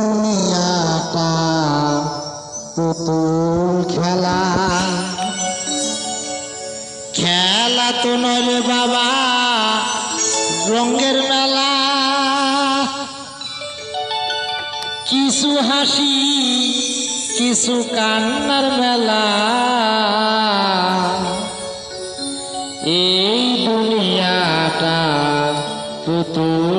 দুনিয়াটা পুতুল খেলা। খেলা তো বাবা, রঙের মেলা। কিছু হাসি, কিছু কান্নার মেলা। এই দুনিয়াটা পুতুল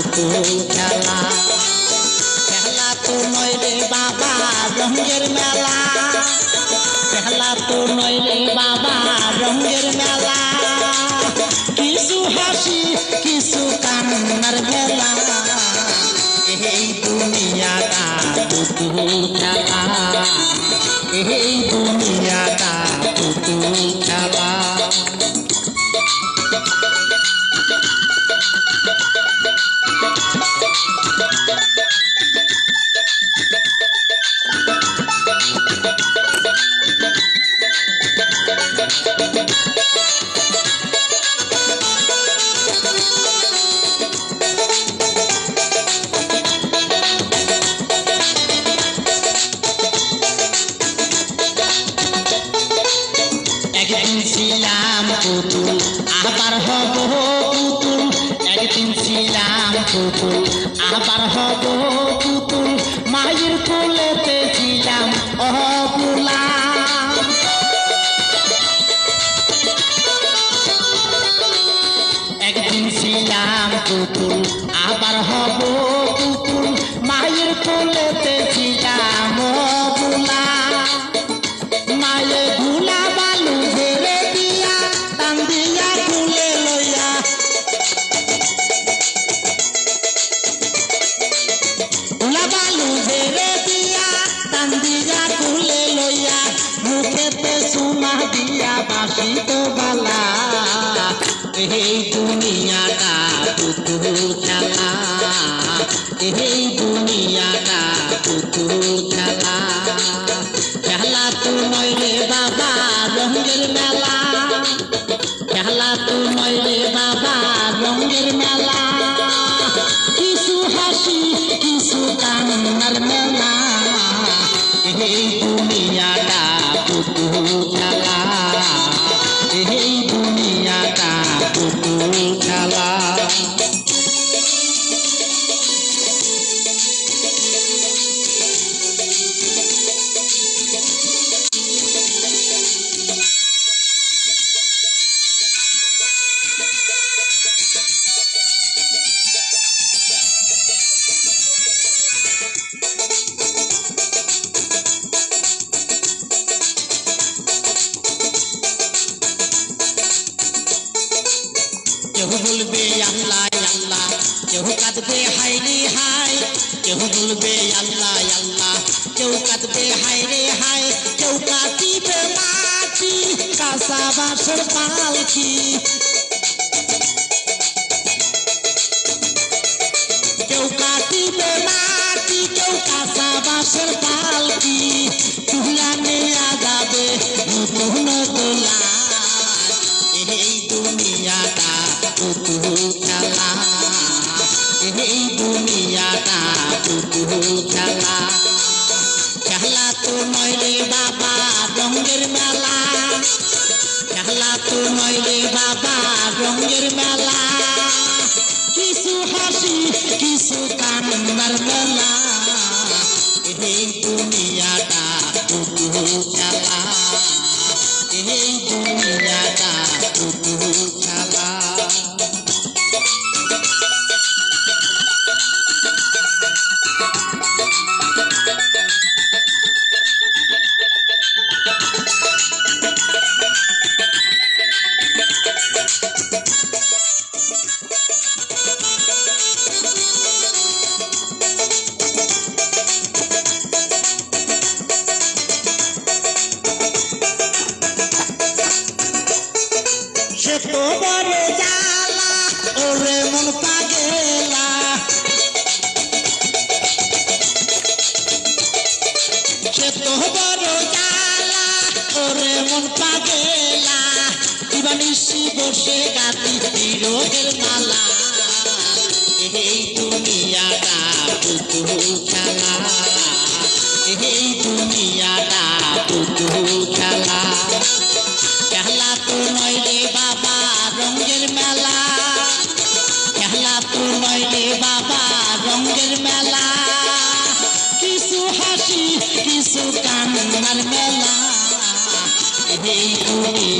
পুতুল খেলা। খেলা তো নয় রে বাবা, রঙের মেলা। খেলা তো নয় রে বাবা, রঙের মেলা। কিছু হাসি, কিছু কান্নার মেলা এই দুনিয়াটা পুতুল খেলা। এই পুতুল, একদিন ছিলাম পুতুল, আবার হব পুতুল। মায়ের কোলেতে ছিলাম অপুলা। একদিন ছিলাম পুতুল, আবার হব পুতুল। মায়ের কোলেতে ছিলাম দিয়া বাসি তো বালা এই দুনিয়াটা পুতুল খেলা। তো নয় বাবা, রঙের মেলা। খেলা তো বাবা, রঙের মেলা। কিছু হাসি, কিছু কান্নার মেলা। এই দুনিয়াটা পুতুল খেলা। এই কেউ বলবে আল্লাহ আল্লাহ কেউ কাঁদবে হাই রে হাই কেউ বলবে আল্লাহ আল্লাহ কেউ কাঁদবে হাই রে হাই কেউ কাটিবে মাটি কাঁচা বাঁশের পালকি কেউ কাটিবে মাটি কেউ কাঁচা বাঁশের পালকি পুতুল খেলা এই দুনিয়াটা পুতুল খেলা খেলা তো নয় রে বাবা রঙের মেলা খেলা তো নয় রে বাবা রঙের মেলা কিছু হাসি কিছু কান্নার মেলা এই দুনিয়াটা পুতুল খেলা এই দুনিয়াটা পুতুল বসে গাতি বিরোধের মালা। এই দুনিয়াটা পুতুল খেলা। এই দুনিয়াটা পুতুল খেলা। খেলা তো নয় রে বাবা, রঙের মেলা। খেলা তো নয় রে বাবা, রঙের মেলা। কিছু হাসি, কিছু কান্নার মেলা। এই দুনিয়াটা